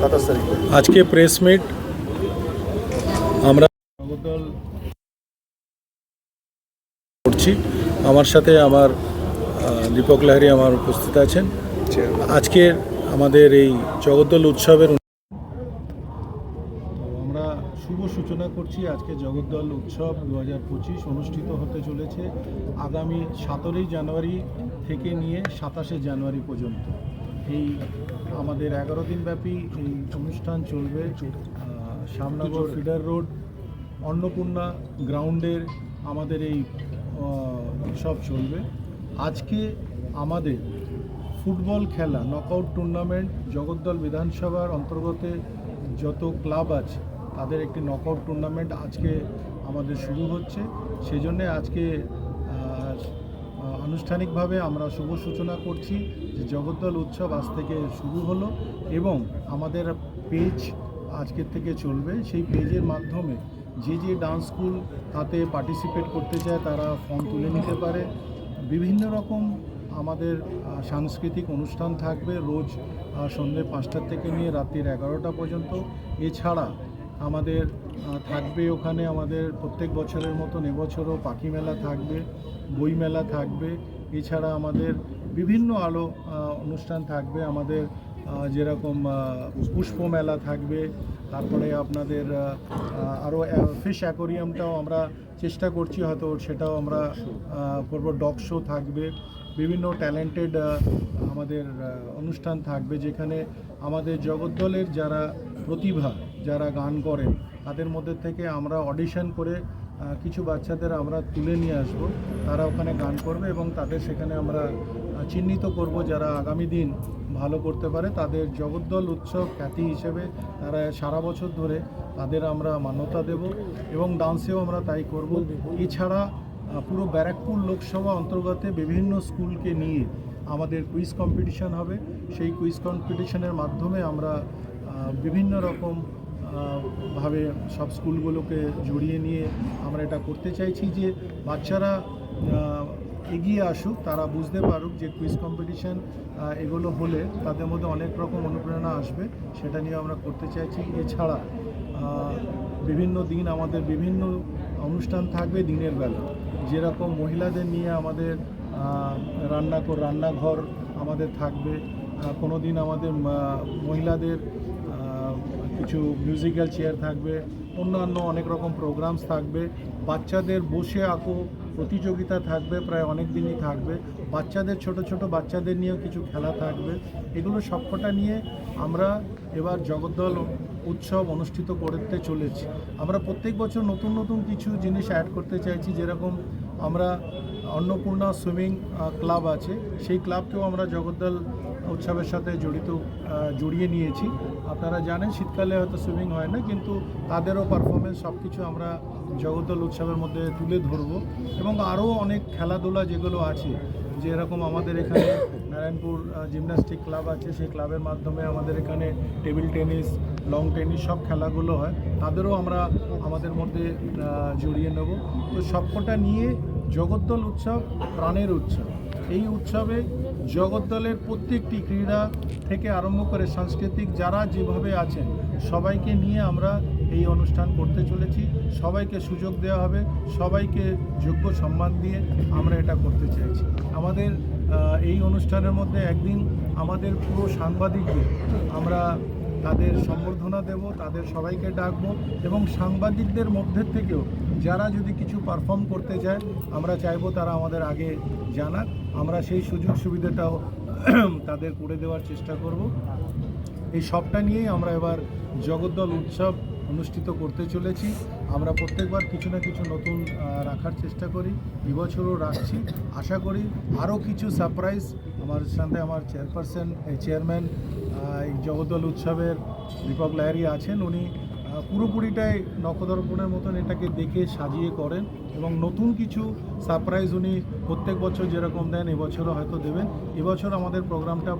সাতাশ তারিখে। আজকে প্রেস মিট আমরা জগদ্দল করছি। আমার সাথে আমার দীপক লাহিড়ী আমার উপস্থিত আছেন। আজকের আমাদের এই জগদ্দল উৎসবের আমরা শুভ সূচনা করছি। আজকে জগদ্দল উৎসব দু হাজার পঁচিশ অনুষ্ঠিত হতে চলেছে আগামী সতেরোই জানুয়ারি থেকে নিয়ে সাতাশে জানুয়ারি পর্যন্ত। এই আমাদের এগারো দিনব্যাপী এই অনুষ্ঠান চলবে শ্যামনগর ফিডার রোড অন্নপূর্ণা গ্রাউন্ডের আমাদের এই উৎসব চলবে। আজকে আমাদের ফুটবল খেলা নকআউট টুর্নামেন্ট জগদ্দল বিধানসভার অন্তর্গত যত ক্লাব আছে তাদের একটি নকআউট টুর্নামেন্ট আজকে আমাদের শুরু হচ্ছে। সেই জন্যে আজকে আনুষ্ঠানিকভাবে আমরা শুভ সূচনা করছি যে জগদ্দল উৎসব আজ থেকে শুরু হলো এবং আমাদের পেজ আজকের থেকে চলবে। সেই পেজের মাধ্যমে যে যে ডান্স স্কুল তাতে পার্টিসিপেট করতে চায় তারা ফর্ম তুলে নিতে পারে। বিভিন্ন রকম আমাদের সাংস্কৃতিক অনুষ্ঠান থাকবে রোজ সন্ধ্যে পাঁচটার থেকে নিয়ে রাত্রির এগারোটা পর্যন্ত। এছাড়া আমাদের থাকবে ওখানে আমাদের প্রত্যেক বছরের মতন, এবছরও পাখি মেলা থাকবে, বই মেলা থাকবে, এছাড়া আমাদের বিভিন্ন আলো অনুষ্ঠান থাকবে, আমাদের যেরকম পুষ্প মেলা থাকবে, তারপরে আপনাদের আরও ফিশ অ্যাকোরিয়ামটাও আমরা চেষ্টা করছি, হয়তো সেটাও আমরা করব। ডগ শো থাকবে, বিভিন্ন ট্যালেন্টেড আমাদের অনুষ্ঠান থাকবে, যেখানে আমাদের জগদ্দলের যারা প্রতিভা যারা গান করেন, তাদের মধ্যে থেকে আমরা অডিশন করে কিছু বাচ্চাদের আমরা তুলে নিয়ে আসব। তারা ওখানে গান করবে এবং তাদের সেখানে আমরা চিহ্নিত করব যারা আগামী দিন ভালো করতে পারে। তাদের জগদ্দল উৎসব খ্যাতি হিসেবে তারা সারা বছর ধরে তাদের আমরা মান্যতা দেব এবং ডান্সেও আমরা তাই করব। এছাড়া পুরো ব্যারাকপুর লোকসভা অন্তর্গত বিভিন্ন স্কুলকে নিয়ে আমাদের কুইজ কম্পিটিশান হবে। সেই কুইজ কম্পিটিশনের মাধ্যমে আমরা বিভিন্ন রকম ভাবে সব স্কুলগুলোকে জড়িয়ে নিয়ে আমরা এটা করতে চাইছি যে বাচ্চারা এগিয়ে আসুক, তারা বুঝতে পারুক যে কুইজ কম্পিটিশান এগুলো হলে তাদের মধ্যে অনেক রকম অনুপ্রেরণা আসবে, সেটা নিয়ে আমরা করতে চাইছি। এছাড়া বিভিন্ন দিন আমাদের বিভিন্ন অনুষ্ঠান থাকবে দিনের বেলা। যেরকম মহিলাদের নিয়ে আমাদের রান্না রান্নাঘর আমাদের থাকবে কোনো দিন আমাদের মহিলাদের কিছু মিউজিক্যাল চেয়ার থাকবে, অন্যান্য অনেক রকম প্রোগ্রামস থাকবে। বাচ্চাদের বসে আঁকো, প্রতিযোগিতা থাকবে, প্রায় অনেক দিনই থাকবে। বাচ্চাদের, ছোট ছোট বাচ্চাদের নিয়েও কিছু খেলা থাকবে। এগুলো সবকটা নিয়ে আমরা এবার জগদ্দল উৎসব অনুষ্ঠিত করতে চলেছি। আমরা প্রত্যেক বছর নতুন নতুন কিছু জিনিস অ্যাড করতে চাইছি, যেরকম আমরা অন্নপূর্ণা সুইমিং ক্লাব আছে। সেই ক্লাবকেও আমরা জগদ্দল উৎসবের সাথে জড়িত জড়িয়ে নিয়েছি। আপনারা জানেন, শীতকালে হয়তো সুইমিং হয় না, কিন্তু তাদেরও পারফরমেন্স সব কিছু আমরা জগদ্দল উৎসবের মধ্যে তুলে ধরব। এবং আরও অনেক খেলাধুলা যেগুলো আছে যে এরকম আমাদের এখানে নারায়ণপুর জিমন্যাস্টিক ক্লাব আছে, সেই ক্লাবের মাধ্যমে আমাদের এখানে টেবিল টেনিস, লং টেনিস সব খেলাগুলো হয়। তাদেরও আমরা আমাদের মধ্যে জড়িয়ে নেব। তো সবকটা নিয়ে জগদ্দল উৎসব, প্রাণের উৎসব। এই উৎসবে জগদ্দলের প্রত্যেকটি ক্রীড়া থেকে আরম্ভ করে সাংস্কৃতিক যারা যেভাবে আছেন, সবাইকে নিয়ে আমরা এই অনুষ্ঠান করতে চলেছি। সবাইকে সুযোগ দেওয়া হবে, সবাইকে যোগ্য সম্মান দিয়ে আমরা এটা করতে চাইছি। আমাদের এই অনুষ্ঠানের মধ্যে একদিন আমাদের পুরো সাংবাদিকদের আমরা তাদের সম্বর্ধনা দেব, তাদের সবাইকে ডাকবো এবং সাংবাদিকদের মধ্যে থেকেও যারা যদি কিছু পারফর্ম করতে চায়, আমরা চাইব তারা আমাদের আগে জানাক। আমরা সেই সুযোগ সুবিধাটাও তাদের করে দেওয়ার চেষ্টা করব। এই সবটা নিয়েই আমরা এবার জগদ্দল উৎসব অনুষ্ঠিত করতে চলেছি। আমরা প্রত্যেকবার কিছু না কিছু নতুন রাখার চেষ্টা করি। এবছরও রাখছি। আশা করি আরও কিছু সারপ্রাইজ আমার সাথে আমার চেয়ারপারসন চেয়ারম্যান এই জগদ্দল উৎসবের দীপক লাহারি আছেন। উনি পুরোপুরিটাই নখদর্পণের মতন এটাকে দেখে সাজিয়ে করেন এবং নতুন কিছু সারপ্রাইজ উনি প্রত্যেক বছর যেরকম দেন, এবছরও হয়তো দেবেন। এবছর আমাদের প্রোগ্রামটা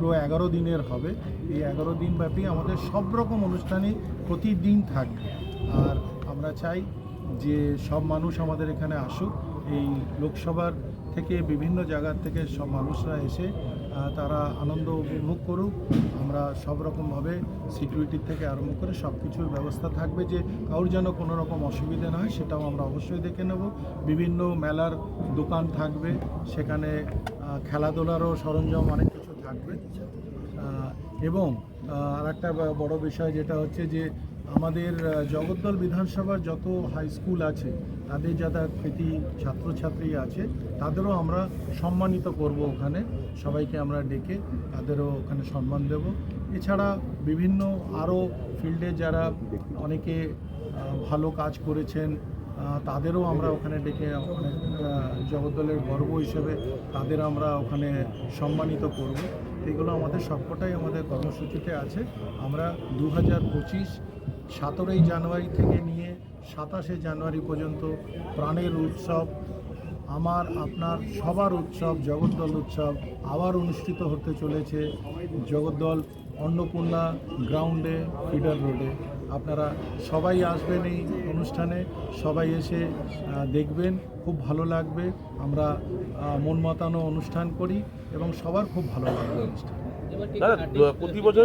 পুরো এগারো দিনের হবে। এই এগারো দিন ব্যাপী আমাদের সব রকম অনুষ্ঠানই প্রতিদিন থাকবে। আর আমরা চাই যে সব মানুষ আমাদের এখানে আসুক। এই লোকসভার থেকে বিভিন্ন জায়গার থেকে সব মানুষরা এসে তারা আনন্দ উপভোগ করুক। আমরা সব রকমভাবে সিকিউরিটির থেকে আরম্ভ করে সব কিছুর ব্যবস্থা থাকবে যে কারোর যেন কোনো রকম অসুবিধে না হয়, সেটাও আমরা অবশ্যই দেখে নেব। বিভিন্ন মেলার দোকান থাকবে, সেখানে খেলাধুলারও সরঞ্জাম অনেক কিছু থাকবে। এবং আর একটা বড় বিষয় যেটা হচ্ছে যে আমাদের জগদ্দল বিধানসভার যত হাই স্কুল আছে, তাদের যারা কৃতি ছাত্রছাত্রী আছে, তাদেরও আমরা সম্মানিত করব ওখানে। সবাইকে আমরা ডেকে তাদেরও ওখানে সম্মান দেব। এছাড়া বিভিন্ন আরও ফিল্ডে যারা অনেকে ভালো কাজ করেছেন তাদেরও আমরা ওখানে ডেকে জগদ্দলের গর্ব হিসেবে তাদের আমরা ওখানে সম্মানিত করব। এগুলো আমাদের সবকটাই আমাদের কর্মসূচিতে আছে। আমরা দু হাজার পঁচিশ সতেরোই জানুয়ারি থেকে নিয়ে সাতাশে জানুয়ারি পর্যন্ত প্রাণের উৎসব, আমার, আপনার, সবার উৎসব, জগদ্দল উৎসব আবার অনুষ্ঠিত হতে চলেছে জগদ্দল অন্নপূর্ণা গ্রাউন্ডে, ফিডার রোডে। আপনারা সবাই আসবেন এই অনুষ্ঠানে, সবাই এসে দেখবেন, খুব ভালো লাগবে। আমরা মন মাতানো অনুষ্ঠান করি এবং সবার খুব ভালো লাগবে অনুষ্ঠান। প্রতি বছর